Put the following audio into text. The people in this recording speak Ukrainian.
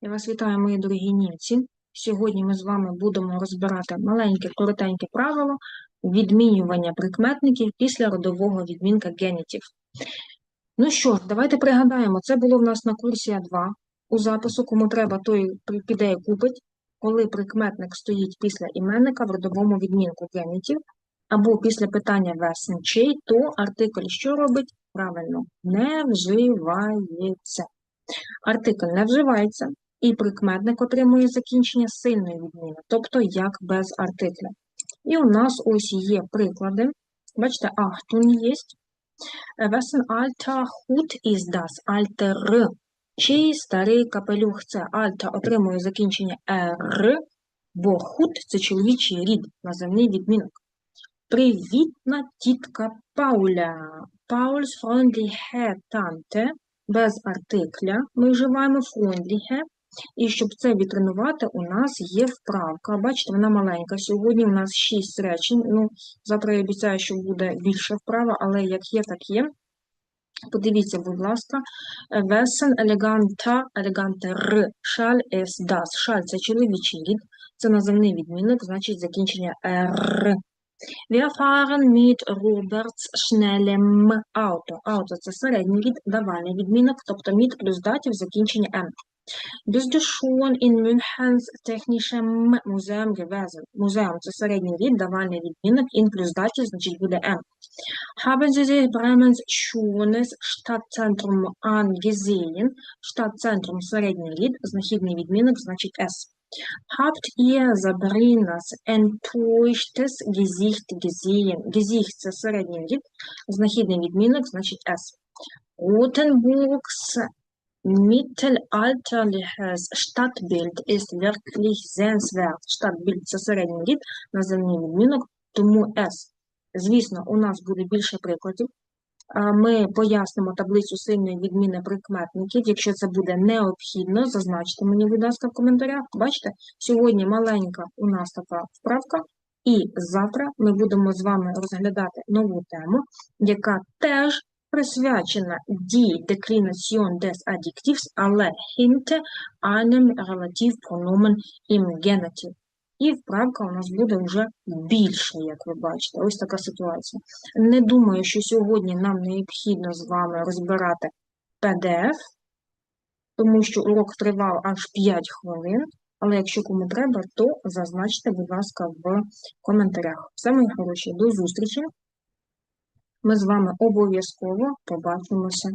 Я вас вітаю, мої дорогі німці. Сьогодні ми з вами будемо розбирати маленьке, коротеньке правило відмінювання прикметників після родового відмінка генітів. Ну що ж, давайте пригадаємо, це було в нас на курсі А2 у запису. Кому треба, той піде і купить, коли прикметник стоїть після іменника в родовому відмінку генітів, або після питання весен чей, то артикль що робить? Правильно, не вживається. Артикль не вживається, і прикметник отримує закінчення сильної відміни, тобто як без артикля. І у нас ось є приклади. Бачите, Achtung є. Wessen alter Hut ist das? Alter. Чий старий капелюх це Alter отримує закінчення «р», бо Hut – це чоловічий рід, називний відмінок. Привітна тітка Пауля. Paul's freundliche Tante. Без артикля ми вживаємо freundliche. І щоб це відтренувати, у нас є вправка. Бачите, вона маленька. Сьогодні у нас 6 речень. Ну, завтра я обіцяю, що буде більше вправа, але як є, так є. Подивіться, будь ласка. Весен елеганта, елегантер. Шаль ес дас. Шаль – це чоловічий рід. Це називний відмінок, значить закінчення «р». Wir fahren mit Roberts schnellem Auto. Auto – це середній рід, давальний відмінок, тобто mit плюс датів закінчення «м». Bist du schon in Münchens technischem Museum gewesen? Музеум – це середній рід, давальний відмінок, in плюс датів, значить буде «м». Haben Sie sich Bremens schönes Stadtzentrum angesehen? Stadtzentrum – середній рід, знахідний відмінок, значить «с». Habt ihr Sabrinas enttäuschtes Gesicht gesehen? Gesicht – це середній рід, знахідний відмінок, значить «с». Rotenburgs mittelalterliches Stadtbild ist wirklich sehenswert. Stadtbild – це середній рід, називний відмінок, тому «с». Звісно, у нас буде більше прикладів. Ми пояснимо таблицю сильної відміни прикметників. Якщо це буде необхідно, зазначте мені, будь ласка, в коментарях. Бачите, сьогодні маленька у нас така вправка, і завтра ми будемо з вами розглядати нову тему, яка теж присвячена die Deklination des Adjektivs, але hinter einem Relativpronomen im Genitiv. І вправка у нас буде вже більше, як ви бачите. Ось така ситуація. Не думаю, що сьогодні нам необхідно з вами розбирати PDF, тому що урок тривав аж 5 хвилин. Але якщо кому треба, то зазначте, будь ласка, в коментарях. Все, мої хороші, до зустрічі. Ми з вами обов'язково побачимося.